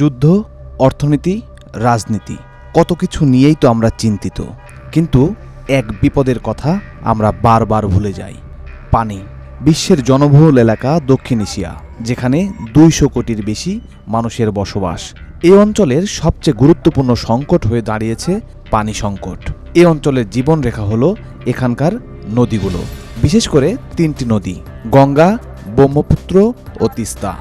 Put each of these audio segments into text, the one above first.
যুদ্ধ, অর্থনীতি, রাজনীতি, কত কিছু নিয়েই তো আমরা চিন্তিত। কিন্তু এক বিপদের কথা আমরা বারবার ভুলে যাই। পানি, বিশ্বের জনবহুল এলাকা দক্ষিণ এশিয়া, যেখানে দুইশো কোটির বেশি মানুষের বসবাস। এই অঞ্চলের সবচেয়ে গুরুত্বপূর্ণ সংকট হয়ে দাঁড়িয়েছে পানি সংকট। এই অঞ্চলের জীবনরেখা হলো এখানকার নদীগুলো, বিশেষ করে তিনটি নদী, গঙ্গা, ব্রহ্মপুত্র ও তিস্তা।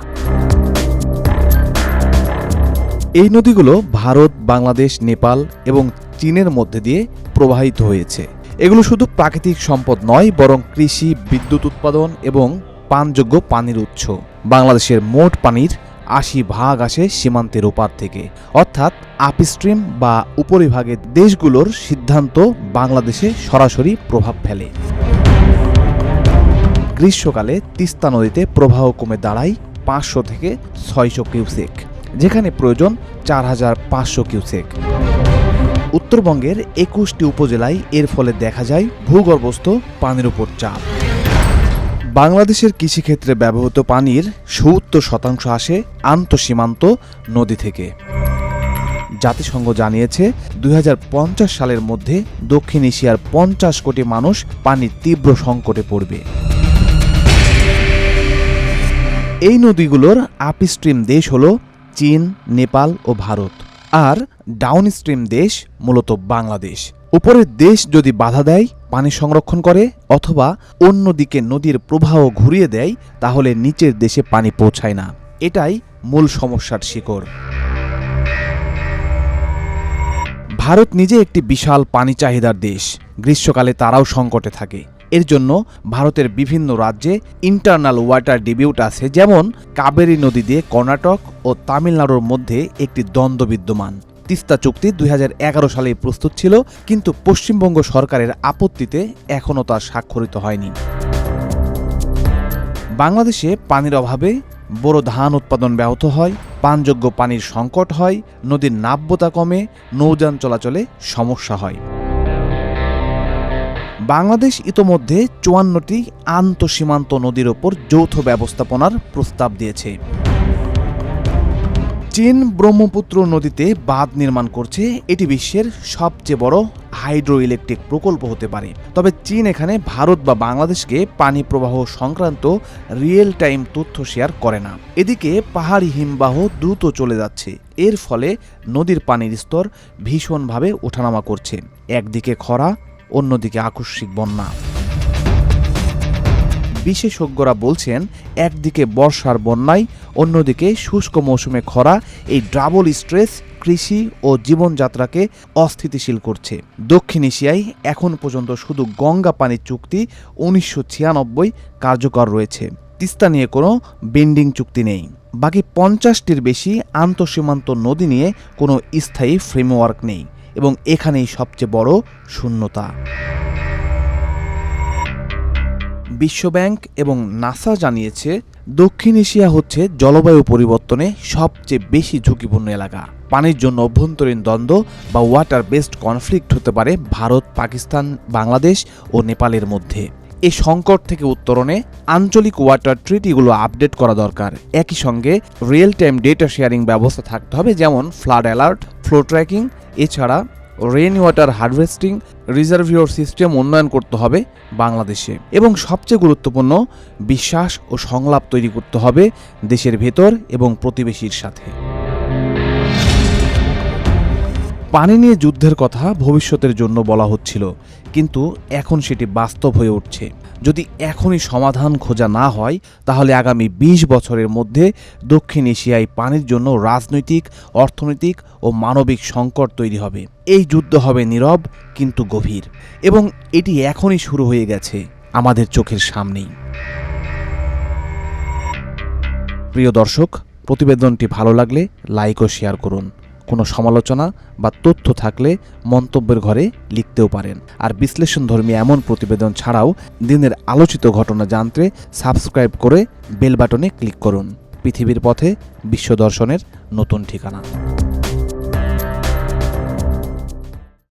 এই নদীগুলো ভারত, বাংলাদেশ, নেপাল এবং চীনের মধ্যে দিয়ে প্রবাহিত হয়েছে। এগুলো শুধু প্রাকৃতিক সম্পদ নয়, বরং কৃষি, বিদ্যুৎ উৎপাদন এবং পানযোগ্য পানির উৎস। বাংলাদেশের মোট পানির আশি ভাগ আসে সীমান্তের ওপার থেকে। অর্থাৎ আপস্ট্রিম বা উপরিভাগের দেশগুলোর সিদ্ধান্ত বাংলাদেশে সরাসরি প্রভাব ফেলে। গ্রীষ্মকালে তিস্তা নদীতে প্রবাহ কমে দাঁড়ায় পাঁচশো থেকে ছয়শো কিউসেক। যেখানে প্রয়োজন চার হাজার পাঁচশো কিউসেক। উত্তরবঙ্গের একুশটি উপজেলায় এর ফলে দেখা যায় ভূগর্ভস্থ পানির উপর চাপ। বাংলাদেশের কৃষিক্ষেত্রে ব্যবহৃত পানির সত্তর শতাংশ আসে আন্তঃসীমান্ত নদী থেকে। জাতিসংঘ জানিয়েছে, দুই হাজার পঞ্চাশ সালের মধ্যে দক্ষিণ এশিয়ার পঞ্চাশ কোটি মানুষ পানির তীব্র সংকটে পড়বে। এই নদীগুলোর আপস্ট্রিম দেশ হল চীন, নেপাল ও ভারত। আর ডাউনস্ট্রিম দেশ মূলত বাংলাদেশ। উপরের দেশ যদি বাধা দেয়, পানি সংরক্ষণ করে অথবা অন্যদিকে নদীর প্রবাহ ঘুরিয়ে দেয়, তাহলে নিচের দেশে পানি পৌঁছায় না। এটাই মূল সমস্যার শিকড়। ভারত নিজে একটি বিশাল পানি চাহিদার দেশ। গ্রীষ্মকালে তারাও সংকটে থাকে। এর জন্য ভারতের বিভিন্ন রাজ্যে ইন্টারনাল ওয়াটার ডিবিউট আছে, যেমন কাবেরী নদী দিয়ে কর্ণাটক ও তামিলনাড়ুর মধ্যে একটি দ্বন্দ্ব বিদ্যমান। তিস্তা চুক্তি দুই হাজার এগারো সালে প্রস্তুত ছিল, কিন্তু পশ্চিমবঙ্গ সরকারের আপত্তিতে এখনও তা স্বাক্ষরিত হয়নি। বাংলাদেশে পানির অভাবে বড় ধান উৎপাদন ব্যাহত হয়, পানযোগ্য পানির সংকট হয়, নদীর নাব্যতা কমে, নৌযান চলাচলে সমস্যা হয়। বাংলাদেশ ইতোমধ্যে চুয়ান্নটি আন্তঃসীমান্ত নদীর ওপর যৌথ ব্যবস্থাপনার প্রস্তাব দিয়েছে। চীন ব্রহ্মপুত্র নদীতে বাঁধ নির্মাণ করছে। এটি বিশ্বের সবচেয়ে বড় হাইড্রো ইলেকট্রিক প্রকল্প হতে পারে। তবে চীন এখানে ভারত বা বাংলাদেশকে পানি প্রবাহ সংক্রান্ত রিয়েল টাইম তথ্য শেয়ার করে না। এদিকে পাহাড়ি হিমবাহ দ্রুত চলে যাচ্ছে। এর ফলে নদীর পানির স্তর ভীষণভাবে ওঠানামা করছে। একদিকে খরা অন্যদিকে আকস্মিক বন্যা। বিশেষজ্ঞরা বলছেন, একদিকে বর্ষার বন্যায়, অন্যদিকে শুষ্ক মৌসুমে খরা এই ডাবল স্ট্রেস কৃষি ও জীবনযাত্রাকে অস্থিতিশীল করছে। দক্ষিণ এশিয়ায় এখন পর্যন্ত শুধু গঙ্গা পানির চুক্তি উনিশশো ছিয়ানব্বই কার্যকর রয়েছে। তিস্তা নিয়ে কোনো বেন্ডিং চুক্তি নেই। বাকি পঞ্চাশটির বেশি আন্তঃসীমান্ত নদী নিয়ে কোনো স্থায়ী ফ্রেমওয়ার্ক নেই। এবং এখানেই সবচেয়ে বড় শূন্যতা। বিশ্বব্যাংক এবং নাসা জানিয়েছে, দক্ষিণ এশিয়া হচ্ছে জলবায়ু পরিবর্তনে সবচেয়ে বেশি ঝুঁকিপূর্ণ এলাকা। পানির জন্য অভ্যন্তরীণ দ্বন্দ্ব বা ওয়াটার বেসড কনফ্লিক্ট হতে পারে ভারত, পাকিস্তান, বাংলাদেশ ও নেপালের মধ্যে। এ সংকট থেকে উত্তরণে আঞ্চলিক ওয়াটার ট্রিটিগুলো আপডেট করা দরকার। একই সঙ্গে রিয়েল টাইম ডেটা শেয়ারিং ব্যবস্থা থাকতে হবে, যেমন ফ্লাড অ্যালার্ট ফ্লো ট্র্যাকিং এছাড়া rain water harvesting reservoir system উন্নয়ন করতে হবে বাংলাদেশে। এবং সবচেয়ে গুরুত্বপূর্ণ, বিশ্বাস ও সংলাপ তৈরি করতে হবে দেশের ভেতর এবং প্রতিবেশীর সাথে। পানি নিয়ে যুদ্ধের কথা ভবিষ্যতের জন্য বলা হচ্ছিল, কিন্তু এখন সেটি বাস্তব হয়ে উঠছে। যদি এখনই সমাধান খোঁজা না হয়, তাহলে আগামী ২০ বছরের মধ্যে দক্ষিণ এশিয়ায় পানির জন্য রাজনৈতিক, অর্থনৈতিক ও মানবিক সংকট তৈরি হবে। এই যুদ্ধ হবে নীরব কিন্তু গভীর এবং এটি এখনই শুরু হয়ে গেছে আমাদের চোখের সামনেই। প্রিয় দর্শক, প্রতিবেদনটি ভালো লাগলে লাইক ও শেয়ার করুন। কোনো সমালোচনা বা তথ্য থাকলে মন্তব্যের ঘরে লিখতেও পারেন। আর বিশ্লেষণধর্মী এমন প্রতিবেদন ছাড়াও দিনের আলোচিত ঘটনা জানতে সাবস্ক্রাইব করে বেল বাটনে ক্লিক করুন। পৃথিবীর পথে বিশ্ব দর্শনের নতুন ঠিকানা।